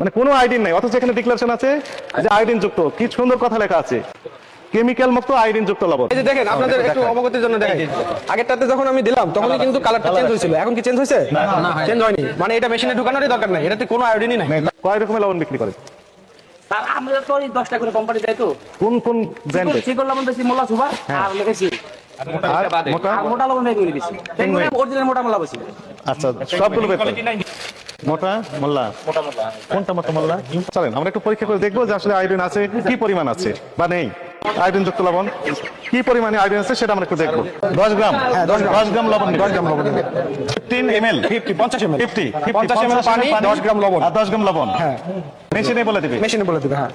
মানে কোনো আইডিন নাই অথচ এখানে ডিক্লারেশন আছে যে আইডিন যুক্ত। কি সুন্দর কথা লেখা আছে। কেমিক্যাল মুক্ত আইডিন যুক্ত লবণ। এই যে দেখেন আপনাদের একটু অবগতির জন্য দেখেন। আগেরটাতে যখন আমি দিলাম তখনই কিন্তু কালারটা চেঞ্জ হয়েছিল। এখন কি চেঞ্জ হয়েছে? চেঞ্জ হয়নি। মানে এটা মেশিনে ঢুকানোরই দরকার নাই। এটাতে কোনো আয়োডিনই নাই। কয় রকমের লবণ বিক্রি করে তার আমরা তো করে কোম্পানি দেয় তো। কোন কোন ব্র্যান্ডে চিকন লবণ বেশি মোল্লা সুপার। আর লেগেছি। মোটা? লবণ বেশি। অরিজিনাল বেশি। আচ্ছা সবগুলো। মোটা মোল্লা? কোনটা মোটা মোল্লা? চলেন আমরা একটু পরীক্ষা করে দেখব যে আসলে আয়োডিন আছে কি পরিমাণ আছে বা নেই। আয়োডিন যুক্ত লবণ কি পরিমাণে আয়োডিন আছে সেটা আমরা একটু দেখব। দশ গ্রাম হ্যাঁ দশ গ্রাম। লবণ দশ গ্রাম লবণ ফিফটিন এম এল ফিফটি পঞ্চাশ এম ফিফটি 50 ml পানি, 10 গ্রাম লবণ। আর দশ গ্রাম লবণ। হ্যাঁ। মেশিনে বলে দিবে। মেশিনে বলে দিবে হ্যাঁ।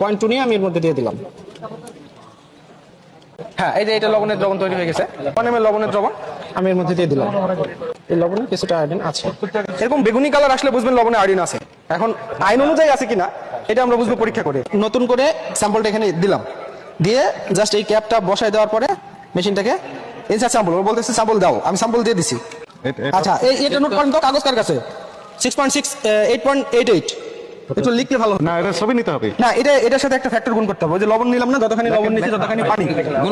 পয়েন্ট টু নিয়ে আমি এর মধ্যে দিয়ে দিলাম। হ্যাঁ এই যে এটা লবণের দ্রবণ তৈরি হয়ে গেছে। এম লবণের দ্রবণ। আমি এর মধ্যে দিয়ে দিলাম। এই লবণে কিছুটা আয়োডিন আছে। এরকম বেগুনি কালার আসলে বুঝবেন লবণে আয়োডিন আছে। এখন আইন অনুযায়ী আছে কিনা এটা আমরা বুঝব পরীক্ষা করে। নতুন করে স্যাম্পলটা এখানে দিলাম। দিয়ে জাস্ট এই ক্যাপটা বসায় দেওয়ার পরে মেশিনটাকে ইনসার স্যাম্পল ও বলতেছে স্যাম্পল দাও আমি স্যাম্পল দিয়ে দিছি। আচ্ছা এই এটা নোট করেন তো কাগজ কার কাছে? Six point six eight point eight eight একটু লিখলে ভালো না এটা ছবি নিতে হবে। না এটা এটার সাথে একটা ফ্যাক্টর গুণ করতে হবে। যে লবণ নিলাম না যতখানি লবণ নিচ্ছি ততখানি পানি।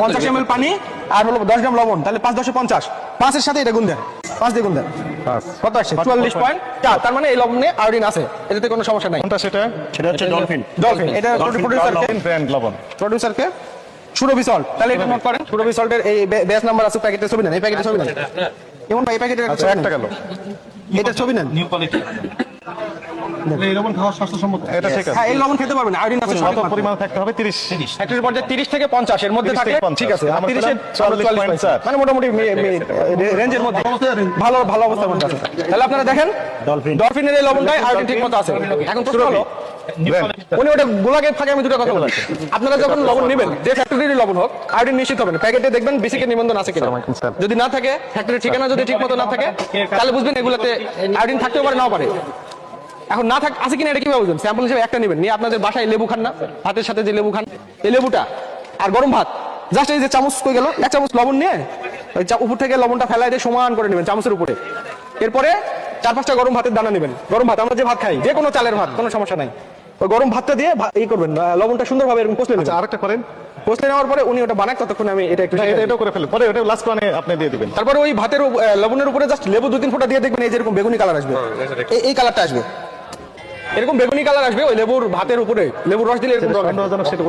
পঞ্চাশ এম পানি আর হলো দশ গ্রাম লবণ তাহলে পাঁচ দশে পঞ্চাশ। পাঁচের সাথে এটা গুণ দেন। পাঁচ দিয়ে গুণ দেন। কত আসছে? চুয়াল্লিশ পয়েন্ট চার। তার মানে এই লবণে আয়োডিন আছে। এটাতে কোনো সমস্যা নাই। কোনটা সেটা সেটা হচ্ছে ডলফিন ডলফিন এটা প্রডিউসারকে ব্র্যান্ড লবণ। প্রডিউসারকে সুরভি সল্ট তাহলে এটা নোট করেন। সুরভি সল্টের এই ব্যাচ নাম্বার আছে প্যাকেটের ছবি নেন। এই প্যাকেটের ছবি নেন। এমন ভাই এই প্যাকেটের একটা আচ্ছা একটা গেল। এটার ছবি নেন। নিউ কোয়ালিটি এরকম খাওয়া স্বাস্থ্যসম্মত। এটা ঠিক আছে। এই লবণ খেতে পারবেন আয়োডিন আছে কত পরিমাণ থাকতে হবে তিরিশ। ফ্যাক্টরি পর্যায়ে তিরিশ থেকে পঞ্চাশ এর মধ্যে থাকে ঠিক আছে। আর আমার তিরিশের পেলাম 44 চল্লিশ মানে মোটামুটি রেঞ্জের মধ্যে। ভালো ভালো অবস্থার মধ্যে আছে। তাহলে আপনারা দেখেন ডলফিন। ডলফিনের এই লবণটাই আয়োডিন ঠিক মতো আছে। এখন প্রশ্ন হলো উনি ওটা গোলাকে আমি দুটো কথা বলি আপনারা যখন লবণ নেবেন যে ফ্যাক্টরির লবণ হোক আয়োডিন নিশ্চিত হবেন প্যাকেটে দেখবেন বেসিকে নিবন্ধন আছে কিনা। যদি না থাকে ফ্যাক্টরির ঠিকানা যদি ঠিক মতো না থাকে তাহলে বুঝবেন এগুলাতে আয়োডিন থাকতেও পারে নাও পারে। এখন না থাক আছে কিনা এটা কীভাবে বুঝবেন? স্যাম্পল হিসেবে একটা নেবেন নিয়ে আপনাদের বাসায় লেবু খান না ভাতের সাথে যে লেবু খান এই লেবুটা আর গরম ভাত। জাস্ট এই যে চামচ কই গেল এক চামচ লবণ নিয়ে ওই চা- উপর থেকে লবণটা ফেলাই দিয়ে সমান করে নেবেন চামচের উপরে। এরপরে চার পাঁচটা গরম ভাতের দানা নেবেন। গরম ভাত আমরা যে ভাত খাই যে কোনো চালের ভাত কোনো সমস্যা নাই। ওই গরম ভাতটা দিয়ে এই করবেন লবণটা সুন্দরভাবে এরকম কষলে আচ্ছা নেবেন। আরেকটা করেন। কষলে নেওয়ার পরে উনি ওটা বানাক ততক্ষণ আমি এটা একটু এটা করে ফেলেন। পরে ওটা লাস্ট মানে আপনি দিয়ে দিবেন। তারপরে ওই ভাতের লবণের উপরে জাস্ট লেবু দু তিন ফোঁটা দিয়ে দেখবেন এই যেরকম বেগুনি কালার আসবে। এই- এই কালারটা আসবে। এরকম বেগুনি কালার আসবে ওই লেবুর ভাতের উপরে লেবুর রস দিলে এরকম।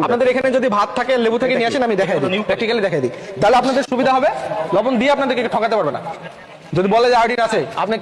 আপনাদের এখানে যদি ভাত থাকে লেবু থেকে নিয়ে আসেন আমি দেখাই দিই। প্র্যাকটিক্যালি দেখাই দিই। তাহলে আপনাদের সুবিধা হবে। লবণ দিয়ে আপনাদেরকে ঠকাতে পারবে না। যদি বলে যে আয়োডিন আছে আপনি